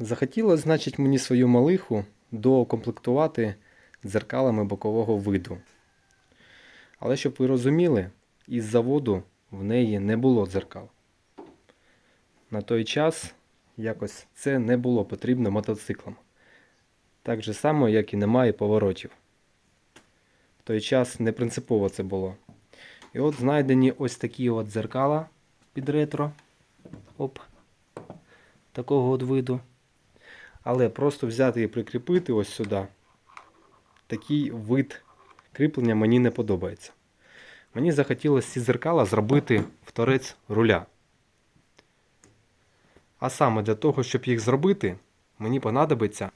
Захотілося, значить, мені свою малиху доукомплектувати дзеркалами бокового виду. Але щоб ви розуміли, із заводу в неї не було дзеркал. На той час якось це не було потрібно мотоциклам. Так же само, як і немає поворотів. В той час не принципово це було. І от знайдені ось такі от дзеркала під ретро. Оп. Такого от виду. Але просто взяти і прикріпити ось сюди. Такий вид кріплення мені не подобається. Мені захотілося ці зеркала зробити в торець руля. А саме для того, щоб їх зробити, мені понадобиться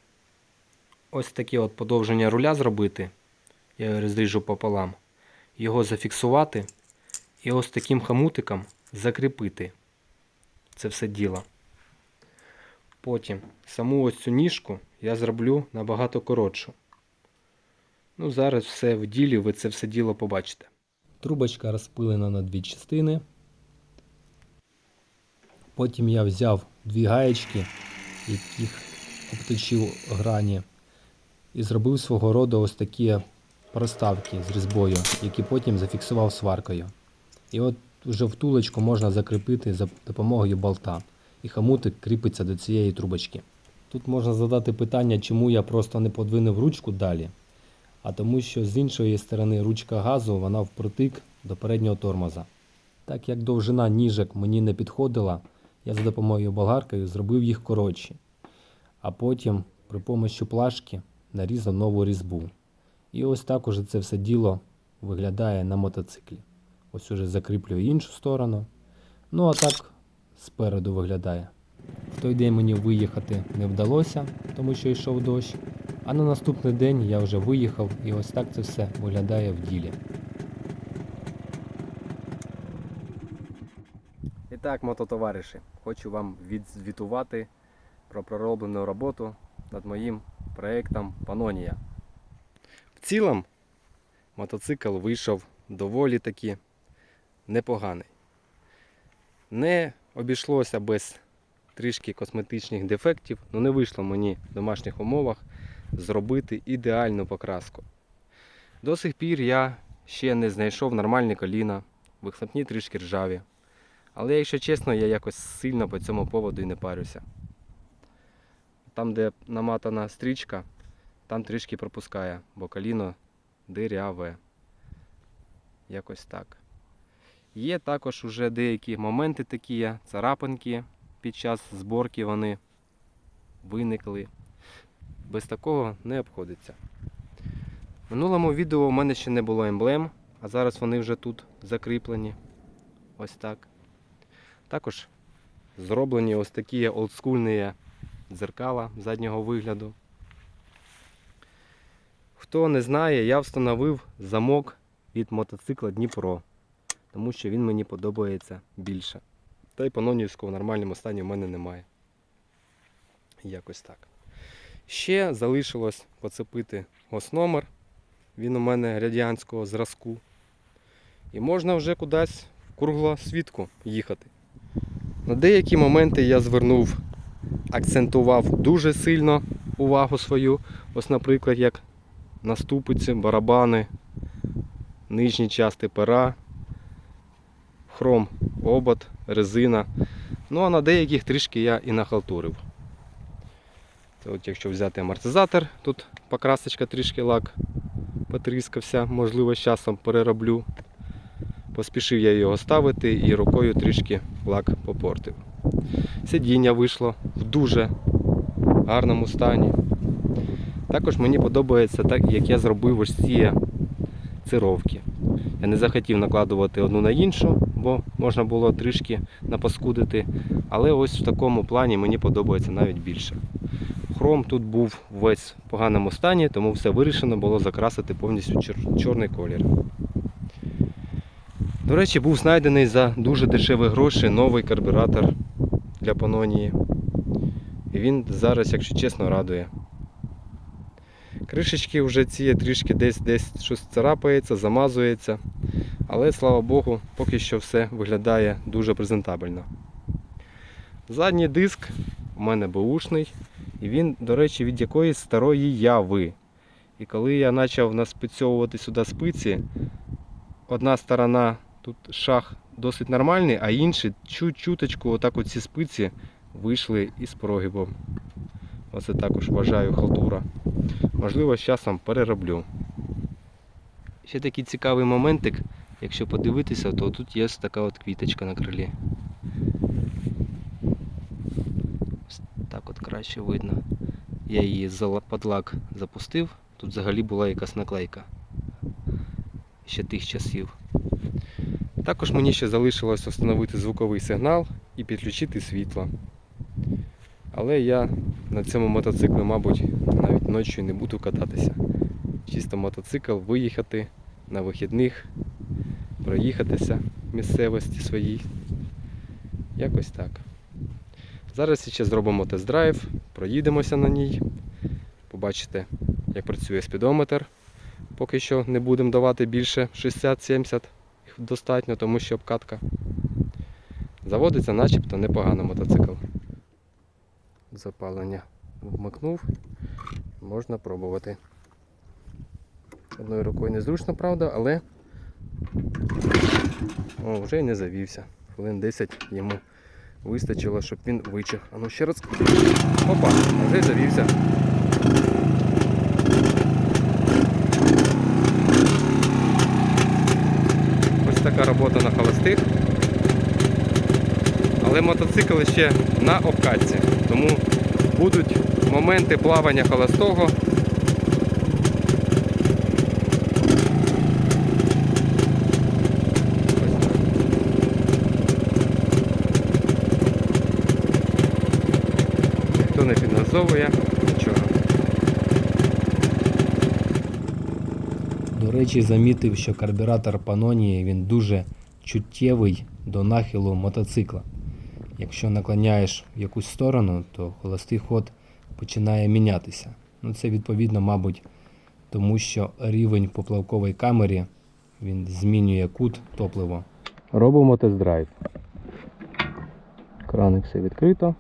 ось таке от подовження руля зробити. Я його розріжу пополам. Його зафіксувати і ось таким хамутиком закріпити. Це все діло. Потім саму ось цю ніжку я зроблю набагато коротшу. Ну, зараз все в ділі, ви це все діло побачите. Трубочка розпилена на дві частини. Потім я взяв дві гаєчки, яких обточив грані, і зробив свого роду ось такі проставки з різьбою, які потім зафіксував сваркою. І от вже втулочку можна закріпити за допомогою болта. І хамутик кріпиться до цієї трубочки. Тут можна задати питання, чому я просто не подвинув ручку далі. А тому що з іншої сторони ручка газу вона впритик до переднього тормоза. Так як довжина ніжок мені не підходила, я за допомогою болгаркою зробив їх коротші. А потім при помощі плашки нарізав нову різьбу. І ось так уже це все діло виглядає на мотоциклі. Ось уже закріплюю іншу сторону. Ну а так спереду виглядає. В той день мені виїхати не вдалося, тому що йшов дощ. А на наступний день я вже виїхав і ось так це все виглядає в ділі. І так, мототовариші, хочу вам відзвітувати про пророблену роботу над моїм проєктом Панонія. В цілому мотоцикл вийшов доволі таки непоганий. Не обійшлося без трішки косметичних дефектів, але не вийшло мені в домашніх умовах зробити ідеальну покраску. До сих пір я ще не знайшов нормальні коліна, вихлопні трішки ржаві. Але якщо чесно, я якось сильно по цьому поводу і не парюся. Там, де наматана стрічка, там трішки пропускає, бо коліно диряве. Якось так. Є також уже деякі моменти такі, царапинки під час зборки вони виникли. Без такого не обходиться. В минулому відео у мене ще не було емблем, а зараз вони вже тут закріплені. Ось так. Також зроблені ось такі олдскульні дзеркала заднього вигляду. Хто не знає, я встановив замок від мотоцикла Дніпро, тому що він мені подобається більше. Та й панонівського в нормальному стані в мене немає. Якось так. Ще залишилось поцепити госномер. Він у мене радянського зразку. І можна вже кудись в круглосвітку їхати. На деякі моменти я звернув, акцентував дуже сильно увагу свою. Ось, наприклад, як на ступиці, барабани, нижні части пера, хром, обод, резина. Ну а на деяких трішки я і нахалтурив. Це от якщо взяти амортизатор, тут покрасочка трішки лак потріскався, можливо, з часом перероблю. Поспішив я його ставити і рукою трішки лак попортив. Сидіння вийшло в дуже гарному стані. Також мені подобається, так, як я зробив ось ці цировки. Я не захотів накладувати одну на іншу, бо можна було трішки напаскудити. Але ось в такому плані мені подобається навіть більше. Хром тут був весь в поганому стані, тому все вирішено було закрасити повністю чор- чорний колір. До речі, був знайдений за дуже дешеві гроші новий карбюратор для Панонії. І він зараз, якщо чесно, радує. Кришечки вже ці трішки десь десь щось царапається, замазується. Але слава Богу, поки що все виглядає дуже презентабельно. Задній диск у мене беушний. І він, до речі, від якоїсь старої яви. І коли я почав наспецьовувати сюди спиці, одна сторона тут шах досить нормальний, а інші чуть-чуточку отак от ці спиці вийшли із прогибом. Оце також вважаю халтура. Можливо, з часом перероблю. Ще такий цікавий моментик, якщо подивитися, то тут є така от квіточка на крилі. Так от краще видно. Я її під лак запустив. Тут взагалі була якась наклейка. Ще тих часів. Також мені ще залишилось встановити звуковий сигнал і підключити світло. Але я на цьому мотоциклі, мабуть, навіть ночі не буду кататися. Чисто мотоцикл виїхати на вихідних, проїхатися в місцевості своїй. Якось так. Зараз ще зробимо тест-драйв, проїдемося на ній, побачите, як працює спідометр. Поки що не будемо давати більше 60-70, їх достатньо, тому що обкатка. Заводиться начебто непогано мотоцикл. Запалення вмикнув, можна пробувати. Одною рукою незручно, правда, але О, вже й не завівся. Хвилин 10 йому вистачило, щоб він вичах. А ну ще раз. Опа, вже й завівся. Ось така робота на холостих. Але мотоцикл ще на обкатці. Тому будуть моменти плавання холостого. Ніхто не підгазовує, нічого. До речі, замітив, що карбюратор Panoni він дуже чуттєвий до нахилу мотоцикла. Якщо наклоняєш в якусь сторону, то холостий ход починає мінятися. Ну, це відповідно, мабуть, тому що рівень в поплавковій камері він змінює кут топлива. Робимо тест-драйв. Краник все відкрито.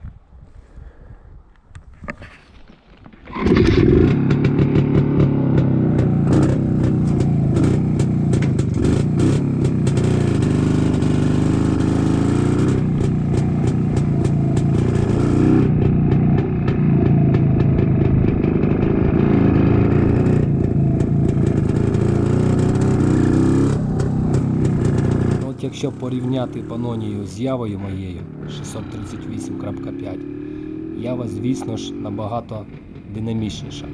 Якщо порівняти Панонію з явою моєю 638.5, ява, звісно ж, набагато динамічніша,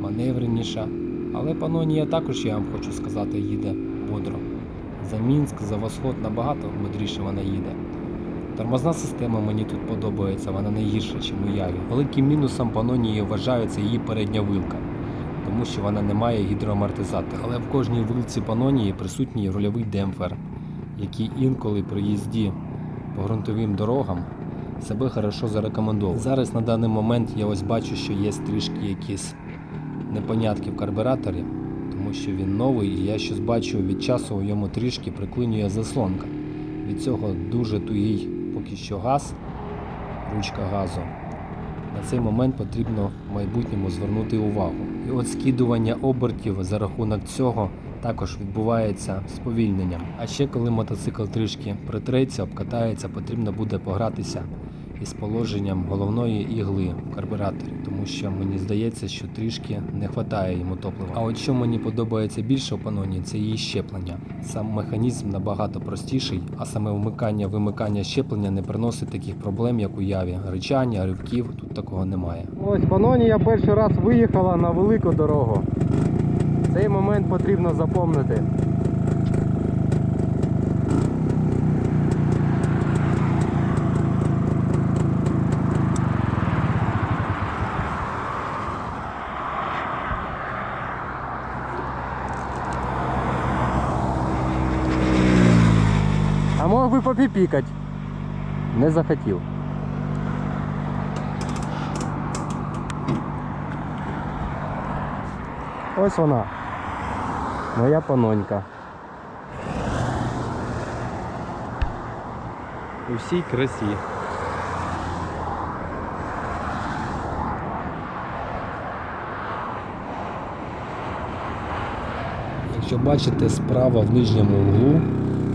маневреніша. Але Панонія також, я вам хочу сказати, їде бодро. За Мінськ, за Восход набагато мудріше вона їде. Тормозна система мені тут подобається, вона не гірша, ніж у Яві. Великим мінусом Панонії вважається її передня вилка тому що вона не має гідроамортизатора. Але в кожній вилці Панонії присутній рульовий демпфер, який інколи при їзді по ґрунтовим дорогам себе хорошо зарекомендував. Зараз на даний момент я ось бачу, що є трішки якісь непонятки в карбюраторі, тому що він новий, і я щось бачу від часу у йому трішки приклинює заслонка. Від цього дуже тугий поки що газ, ручка газу. На цей момент потрібно в майбутньому звернути увагу. І от скидування обертів за рахунок цього також відбувається сповільненням. А ще коли мотоцикл трішки притреться, обкатається, потрібно буде погратися із положенням головної ігли в карбюраторі, тому що мені здається, що трішки не вистачає йому топлива. А от що мені подобається більше у паноні, це її щеплення. Сам механізм набагато простіший, а саме вмикання вимикання щеплення не приносить таких проблем, як у яві. Ричання, ривків тут такого немає. Ось Панонія перший раз виїхала на велику дорогу. Цей момент потрібно запомнити. А мог би попіпікати. Не захотів. Ось вона. Моя панонька. У всій красі. Якщо бачите, справа в нижньому углу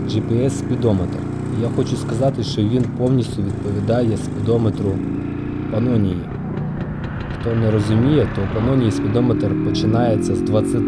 GPS спідометр. Я хочу сказати, що він повністю відповідає спідометру панонії. Хто не розуміє, то панонії спідометр починається з 20.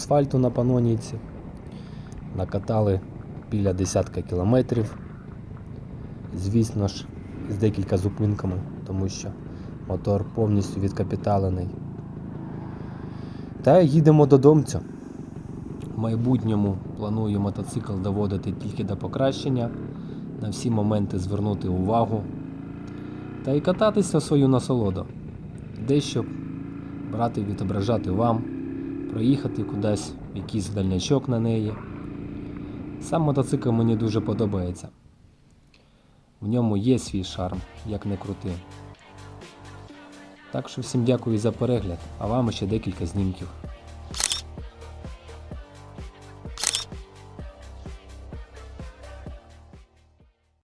Асфальту на Панонійці. Накатали біля десятка кілометрів. Звісно ж, з декілька зупинками, тому що мотор повністю відкапіталений. Та їдемо додомцю. В майбутньому планую мотоцикл доводити тільки до покращення, на всі моменти звернути увагу та й кататися в свою насолоду. Дещо брати, відображати вам, проїхати кудись якийсь дальнячок на неї. Сам мотоцикл мені дуже подобається. В ньому є свій шарм, як не крути. Так що всім дякую за перегляд, а вам ще декілька знімків.